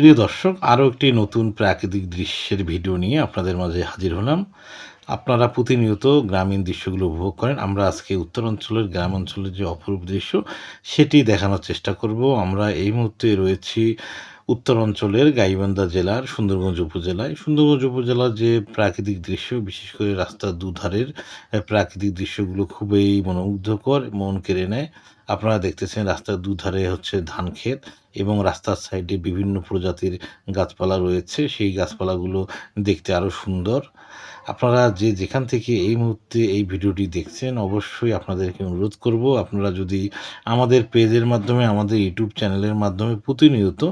প্রিয় দর্শক, আরও একটি নতুন প্রাকৃতিক দৃশ্যের ভিডিও নিয়ে আপনাদের মাঝে হাজির হলাম। আপনারা প্রতিনিয়ত গ্রামীণ দৃশ্যগুলো উপভোগ করেন। আমরা আজকে উত্তরাঞ্চলের গ্রাম অঞ্চলের যে অপরূপ দৃশ্য, সেটি দেখানোর চেষ্টা করব। আমরা এই মুহূর্তে রয়েছি উত্তর অঞ্চলের গাইবান্ধা জেলার সুন্দরগঞ্জ উপজেলায়। সুন্দরগঞ্জ উপজেলার যে প্রাকৃতিক দৃশ্য, বিশেষ করে রাস্তার দুধারের প্রাকৃতিক দৃশ্যগুলো খুবই মনোমুগ্ধকর, মন কেড়ে নেয়। আপনারা দেখতেছেন রাস্তার দুধারে হচ্ছে ধান ক্ষেত এবং রাস্তার সাইডে বিভিন্ন প্রজাতির গাছপালা রয়েছে। সেই গাছপালাগুলো দেখতে আরও সুন্দর। আপনারা যে যেখান থেকে এই মুহূর্তে এই ভিডিওটি দেখছেন, অবশ্যই আপনাদেরকে অনুরোধ করব, আপনারা যদি আমাদের পেজের মাধ্যমে, আমাদের ইউটিউব চ্যানেলের মাধ্যমে প্রতিনিয়ত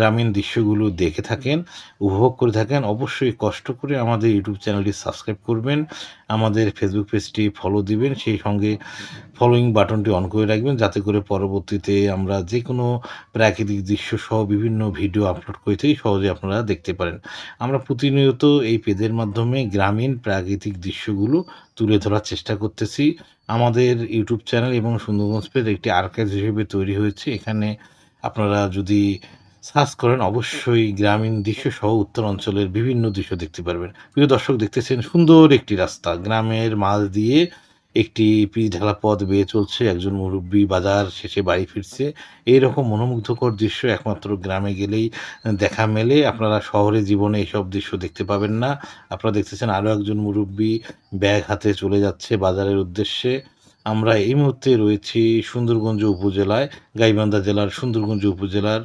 গ্রামীণ দৃশ্যগুলো দেখে থাকেন, উপভোগ করে থাকেন, অবশ্যই কষ্ট করে আমাদের ইউটিউব চ্যানেলটি সাবস্ক্রাইব করবেন, আমাদের ফেসবুক পেজটি ফলো দিবেন, সেই সঙ্গে ফলোয়িং বাটনটি অন করে রাখবেন, যাতে করে পরবর্তীতে আমরা যে কোনো প্রাকৃতিক দৃশ্য সহ বিভিন্ন ভিডিও আপলোড করে থাকি, সহজে আপনারা দেখতে পারেন। আমরা প্রতিনিয়ত এই পেজের মাধ্যমে গ্রামীণ প্রাকৃতিক দৃশ্যগুলো তুলে ধরার চেষ্টা করতেছি। আমাদের ইউটিউব চ্যানেল এবং সুন্দরগঞ্জ পেজ একটি আর্কাইভ হিসেবে তৈরি হয়েছে। এখানে আপনারা যদি সার্চ করেন, অবশ্যই গ্রামীণ দৃশ্য সহ উত্তর অঞ্চলের বিভিন্ন দৃশ্য দেখতে পারবেন। প্রিয় দর্শক, দেখতেছেন সুন্দর একটি রাস্তা। গ্রামের মাঝ দিয়ে একটি পিচ ঢালা পথ বেয়ে চলছে একজন মুরব্বী বাজার শেষে বাড়ি ফিরছে। এইরকম মনোমুগ্ধকর দৃশ্য একমাত্র গ্রামে গেলেই দেখা মেলে। আপনারা শহরে জীবনে এইসব দৃশ্য দেখতে পাবেন না। আপনারা দেখতেছেন আরও একজন মুরব্বী ব্যাগ হাতে চলে যাচ্ছে বাজারের উদ্দেশ্যে। আমরা এই মুহূর্তে রয়েছি সুন্দরগঞ্জ উপজেলায়, গাইবান্ধা জেলার সুন্দরগঞ্জ উপজেলার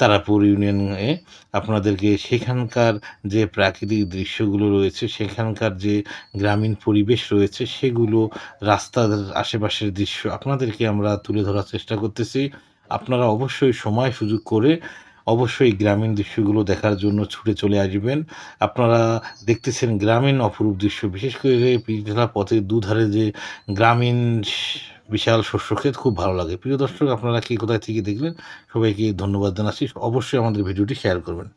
তারাপুর ইউনিয়নে আপনাদেরকে সেখানকার যে প্রাকৃতিক দৃশ্যগুলো রয়েছে, সেখানকার যে গ্রামীণ পরিবেশ রয়েছে, সেগুলো রাস্তার আশেপাশের দৃশ্য আপনাদেরকে আমরা তুলে ধরার চেষ্টা করতেছি। আপনারা অবশ্যই সময় সুযোগ করে অবশ্যই গ্রামীণ দৃশ্যগুলো দেখার জন্য ছুটে চলে আসবেন। আপনারা দেখতেছেন গ্রামীণ অপরূপ দৃশ্য, বিশেষ করে পিঠেলা পথের দুধারে যে গ্রামীণ বিশাল শস্য ক্ষেত খুব ভালো লাগে। প্রিয় দর্শক, আপনারা কি কোথায় থেকে দেখলেন, সবাইকে ধন্যবাদ জানাচ্ছি। অবশ্যই আমাদের ভিডিওটি শেয়ার করবেন।